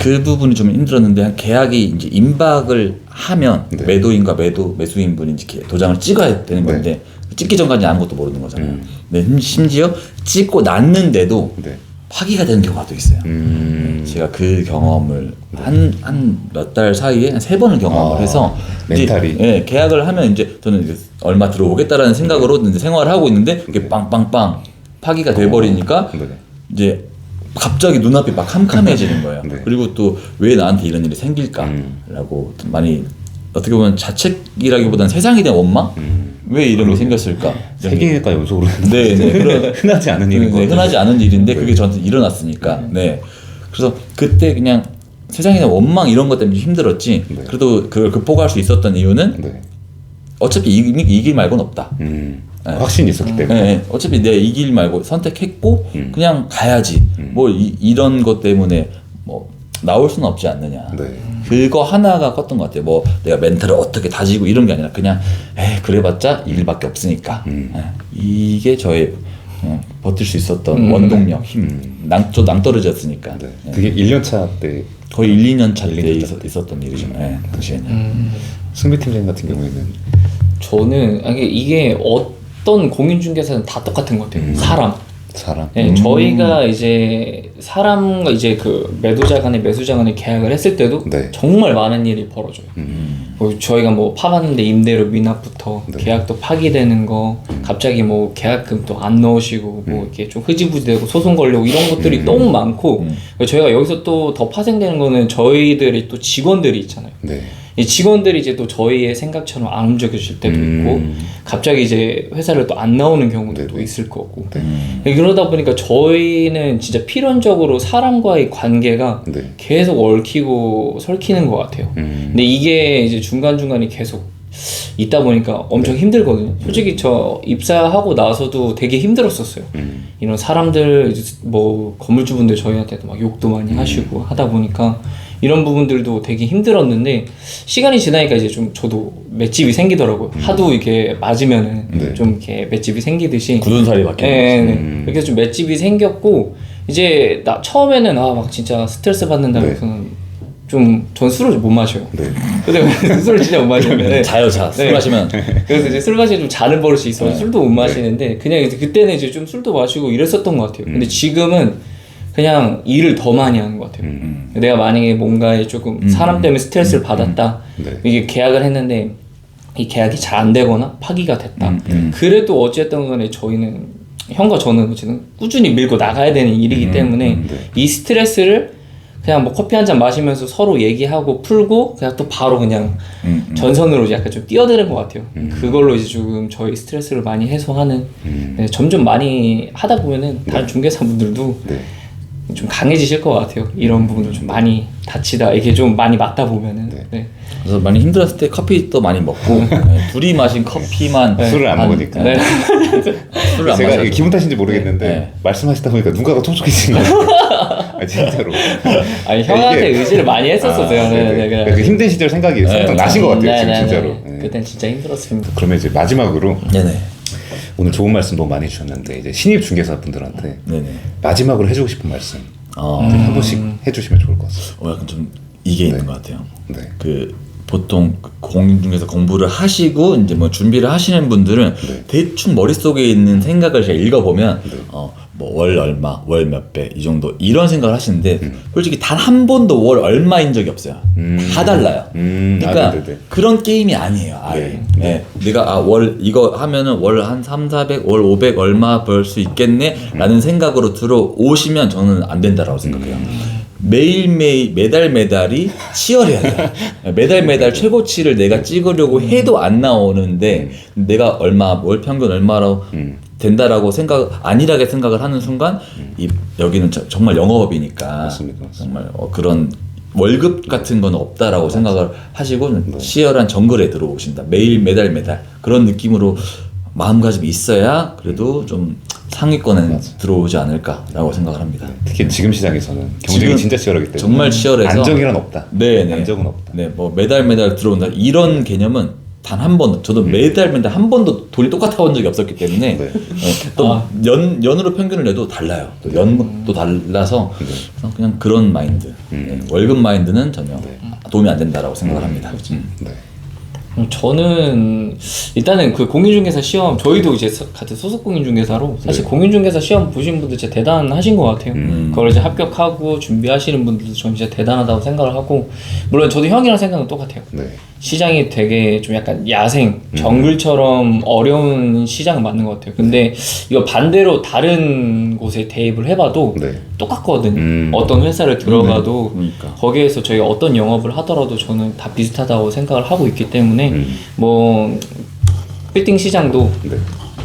그 부분이 좀 힘들었는데 한 계약이 이제 임박을 하면 네. 매도인과 매도 매수인 분이 이제 도장을 찍어야 되는 네. 건데 찍기 전까지 아무것도 모르는 거잖아요. 음. 네, 심- 심지어 찍고 났는데도 네. 파기가 되는 경우가 또 있어요. 음. 제가 그 경험을 한한 몇 달 사이에 한세 번을 경험을 아, 해서 이제, 멘탈이. 예, 계약을 하면 이제 저는 이제 얼마 들어오겠다라는 생각으로 이제 생활을 하고 있는데 이게 빵빵빵 파기가 돼 버리니까 네. 이제 갑자기 눈앞이 막 캄캄해지는 거예요. 네. 그리고 또 왜 나한테 이런 일이 생길까라고 많이 어떻게 보면 자책이라기보다는 세상에 대한 원망? 음. 왜 이런 게 생겼을까? 이런 게- 세계가 연속으로 네, 네. 그런 흔하지 않은 일인 네, 것 같아요. 흔하지 않은 일인데 네. 그게 저한테 일어났으니까. 네. 그래서 그때 그냥 세상에 대한 원망 이런 것 때문에 힘들었지. 네. 그래도 그걸 극복할 수 있었던 이유는 네. 어차피 이길, 이길 말고는 없다. 음. 네. 확신이 있었기 네, 때문에. 네. 어차피 내 이길 말고 선택했고 음. 그냥 가야지. 음. 뭐 이, 런것 때문에 뭐 나올 수는 없지 않느냐. 네. 그거 하나가 컸던 것 같아요. 뭐 내가 멘탈을 어떻게 다지고 이런 게 아니라 그냥 에 그래봤자 이 일밖에 없으니까. 음. 예, 이게 저의 어, 버틸 수 있었던 음. 원동력, 힘. 음. 낭, 저 낭떠러졌으니까. 네. 예. 그게 1년 차 때 거의 1, 2년 차때 1, 2년 차 있었, 있었던 일이죠. 예, 당시에는. 음. 승비 팀장님 같은 경우에는 저는 이게, 이게 어떤 공인중개사는 다 똑같은 것 같아요. 음. 사람. 사람. 네, 음. 저희가 이제 사람과 이제 그 매도자 간에 매수자 간에 계약을 했을 때도 네. 정말 많은 일이 벌어져요. 음. 뭐 저희가 뭐 파봤는데 임대료 미납부터 네. 계약도 파기되는 거 갑자기 뭐 계약금 또 안 넣으시고 뭐 이렇게 좀 흐지부지되고 소송 걸려고 이런 것들이 음. 너무 많고 음. 저희가 여기서 또 더 파생되는 거는 저희들이 또 직원들이 있잖아요. 네. 이 직원들이 이제 또 저희의 생각처럼 안 움직여질 때도 음. 있고 갑자기 이제 회사를 또 안 나오는 경우도 또. 있을 거고 네. 음. 그러다 보니까 저희는 진짜 필연적으로 사람과의 관계가 네. 계속 얽히고 설키는 것 같아요. 음. 근데 이게 이제 중간 중간에 계속 있다 보니까 엄청 힘들거든요. 솔직히 저 입사하고 나서도 되게 힘들었었어요. 음. 이런 사람들 이제 뭐 건물주분들 저희한테도 막 욕도 음. 많이 하시고 하다 보니까 이런 부분들도 되게 힘들었는데 시간이 지나니까 이제 좀 저도 맷집이 생기더라고요. 하도 이렇게 맞으면은 음. 네. 좀 이렇게 맷집이 생기듯이 굳은 살이 바뀌는 네. 네. 음. 이렇게 좀 맷집이 생겼고 이제 나 처음에는 아 막 진짜 스트레스 받는다고 네. 해서는 좀 전 술을 못 마셔요. 네. 근데 술을 진짜 못 마시는데 네. 자요, 자. 술 네. 마시면. 그래서 이제 술 마시면 좀 자는 버릇이 있어서 네. 술도 못 마시는데 그냥 이제 그때는 이제 좀 술도 마시고 이랬었던 것 같아요. 음. 근데 지금은 그냥 일을 더 많이 하는 것 같아요. 음. 내가 만약에 뭔가에 조금 음. 사람 때문에 스트레스를 받았다. 네. 이게 계약을 했는데 이 계약이 잘 안 되거나 파기가 됐다. 음, 음. 그래도 어쨌든 간에 저희는 형과 저는 어쨌든 꾸준히 밀고 나가야 되는 일이기 음, 때문에 음, 네. 이 스트레스를 그냥 뭐 커피 한 잔 마시면서 서로 얘기하고 풀고 그냥 또 바로 그냥 음, 음. 전선으로 약간 좀 뛰어드는 것 같아요. 음. 그걸로 이제 조금 저희 스트레스를 많이 해소하는 음. 네, 점점 많이 하다 보면은 다른 중개사 분들도 네. 좀 강해지실 것 같아요. 이런 부분을 좀 많이 다치다 이게 좀 많이 맞다 보면은 네. 네. 그래서 많이 힘들었을 때 커피도 많이 먹고 네, 둘이 마신 커피만 술을 안 한- 먹으니까. 네. 술을 안 제가 마셔서. 이게 기분 탓인지 모르겠는데 네. 말씀하시다 보니까 눈가가 촉촉해진 것 같아요. 아, 진짜로. 아니 형한테 이게- 의지를 많이 했었어요. 아, 네, 네네. 네, 네, 그러니까 그 힘든 시절 생각이 살짝 나신 것 같아요. 지금 진짜로. 네. 그땐 진짜 힘들었습니다. 그러면 이제 마지막으로 네네. 오늘 좋은 말씀 너무 많이 주셨는데 이제 신입 중개사 분들한테 네네. 마지막으로 해주고 싶은 말씀 어, 한 번씩 해주시면 좋을 것 같습니다. 어, 약간 좀 이게 있는 것 같아요. 네. 그 보통 공중에서 공부를 하시고 이제 뭐 준비를 하시는 분들은 네. 대충 머릿속에 있는 생각을 제가 읽어보면 네. 어 뭐 월 얼마 월 몇 배 이 정도 이런 생각을 하시는데 음. 솔직히 단 한 번도 월 얼마인 적이 없어요 음. 다 달라요 음, 그러니까 아, 네네네. 그런 게임이 아니에요 아예 네. 네. 내가 아 월 이거 하면은 월 한 3, 400, 월 500 얼마 벌 수 있겠네 라는 생각으로 들어오시면 저는 안 된다라고 생각해요 매일매일 매달 매달이 치열해야 돼. 매달 매달 최고치를 내가 찍으려고 해도 안 나오는데 내가 얼마 월 평균 얼마로 음. 된다라고 생각 안일하게 생각을 하는 순간 이 여기는 저- 정말 영업이니까 맞습니다, 맞습니다. 정말 어, 그런 월급 같은 건 없다라고 생각을 하시고 네. 치열한 정글에 들어오신다 매일 매달 매달 그런 느낌으로 마음가짐이 있어야 그래도 좀 상위권에 맞아. 들어오지 않을까라고 생각을 합니다. 특히 지금 시장에서는 경쟁이 지금 진짜 치열하기 때문에 정말 치열해서 안정이란 없다. 네, 네. 안정은 없다. 네, 뭐 매달 매달 들어온다 이런 개념은 단 한 번, 저도 매달 매달 한 번도 돈이 똑같아 본 적이 없었기 때문에 네. 어, 또 아. 연, 연으로 평균을 내도 달라요. 또 연도 달라서 그래서 그냥 그런 마인드. 네, 월급 마인드는 전혀 도움이 안 된다라고 생각을 합니다. 음. 네. 음, 저는 일단은 그 공인중개사 시험 저희도 이제 서- 같은 소속 공인중개사로 사실 공인중개사 시험 보신 분들 진짜 대단하신 것 같아요. 그걸 이제 합격하고 준비하시는 분들도 전 진짜 대단하다고 생각을 하고 물론 저도 형이랑 생각은 똑같아요. 네. 시장이 되게 좀 약간 야생, 정글처럼 어려운 시장은 맞는 것 같아요. 근데 이거 반대로 다른 곳에 대입을 해봐도 네. 똑같거든요. 음. 어떤 회사를 들어가도 그러니까. 거기에서 저희가 어떤 영업을 하더라도 저는 다 비슷하다고 생각을 하고 있기 때문에 음. 뭐 빌딩 시장도 네.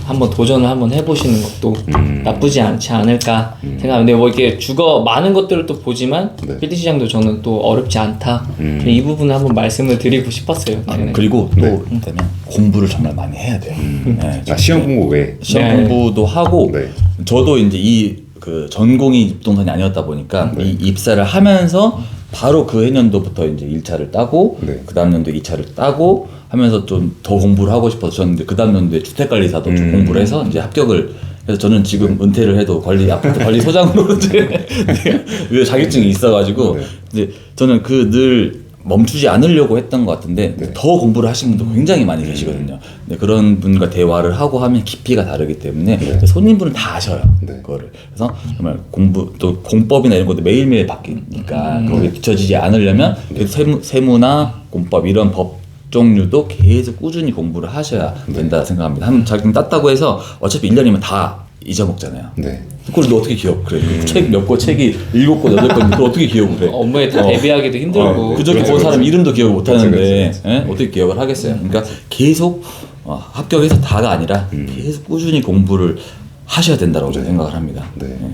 한번 도전을 한번 해보시는 것도 음. 나쁘지 않지 않을까 생각하는데 뭐 이렇게 주거 많은 것들을 또 보지만 네. 빌딩 시장도 저는 또 어렵지 않다 음. 이 부분을 한번 말씀을 드리고 싶었어요. 아, 네네. 그리고 또 되면 공부를 정말 많이 해야 돼요. 네, 아, 시험 공부 외에. 시험 네. 공부도 하고 네. 저도 이제 이 그 전공이 부동산이 아니었다 보니까 네. 이 입사를 하면서 바로 그 해년도부터 이제 1차를 따고 네. 그 다음 연도 2차를 따고 하면서 좀 더 공부를 하고 이제 그 다음 연도에 주택관리사도 좀 음. 공부를 해서 이제 합격을 그래서 저는 지금 은퇴를 해도 관리 아파트 관리 소장으로 이제 네, 자격증이 있어가지고 네. 이제 저는 그늘 멈추지 않으려고 했던 것 같은데 네. 더 공부를 하신 분도 굉장히 많이 계시거든요. 근데 그런 분과 대화를 하고 하면 깊이가 다르기 때문에 네. 손님분은 다 아셔요. 네. 그거를. 그래서 정말 공부 또 공법이나 이런 것도 매일매일 바뀌니까 음. 거기에 뒤처지지 않으려면 네. 세무, 세무나 공법 이런 법 종류도 계속 꾸준히 공부를 하셔야 네. 된다 생각합니다. 한 자격증 땄다고 해서 어차피 1년이면 다 잊어먹잖아요. 네. 그걸 너 어떻게 기억해? 음. 책몇 권, 책이 일곱 권, 여덟 권, 그걸 어떻게 기억을 해? 업무에 다 어. 대비하기도 힘들고 어, 그저께 그렇죠, 본 사람 그렇죠. 이름도 기억을 못 그렇죠, 하는데 그렇죠, 예? 어떻게 기억을 하겠어요? 그러니까 계속 어, 합격해서 다가 아니라 음. 계속 꾸준히 공부를 하셔야 된다고 저는 생각을 합니다. 네. 예.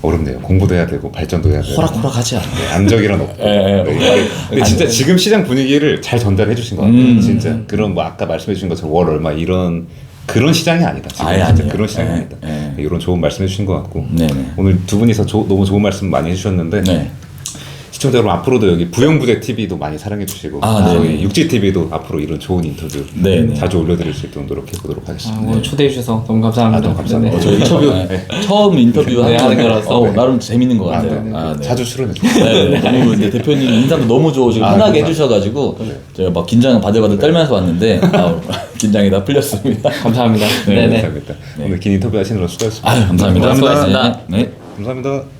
어렵네요. 공부도 해야 되고 발전도 해야 되고. 호락호락하지 않아요. 네, 안정이란 없고. 예, 예. 네, 이게- 근데 진짜 지금 시장 분위기를 잘 전달해 주신 것 같아요. 음. 진짜 그런 뭐 아까 말씀해 주신 것처럼 월 얼마 이런 그런 시장이 아니다. 지금 아예 진짜 아니에요. 그런 시장이 예, 아니다. 예. 이런 좋은 말씀 해 주신 것 같고 네네. 오늘 두 분이서 조- 너무 좋은 말씀 많이 해주셨는데 네. 시청자 여러분 앞으로도 여기 부영부대 TV도 많이 사랑해 주시고 아, 네. 저희 육지 TV도 앞으로 이런 좋은 인터뷰 네, 네. 자주 올려드릴 수 있도록 노력해 보도록 아, 하겠습니다. 오늘 초대해 주셔서 너무 감사합니다. 아, 너무 감사합니다. 네. 어, 저 인터뷰 처음 인터뷰 네, 하는 거라서. 어, 나름 재밌는 것 아, 같아요. 네, 네. 아, 네. 자주 출연해 주세요. 네, 네. 너무 근데 대표님 인상도 너무 좋으시고 아, 편하게 감사합니다. 해주셔가지고 제가 막 긴장 바들바들 떨면서 왔는데 아, 긴장이 다 풀렸습니다. 감사합니다. 네, 네네. 감사합니다. 오늘 긴 인터뷰 하시느라 수고하셨습니다. 아유 감사합니다. 수고하셨습니다. 네. 네. 감사합니다.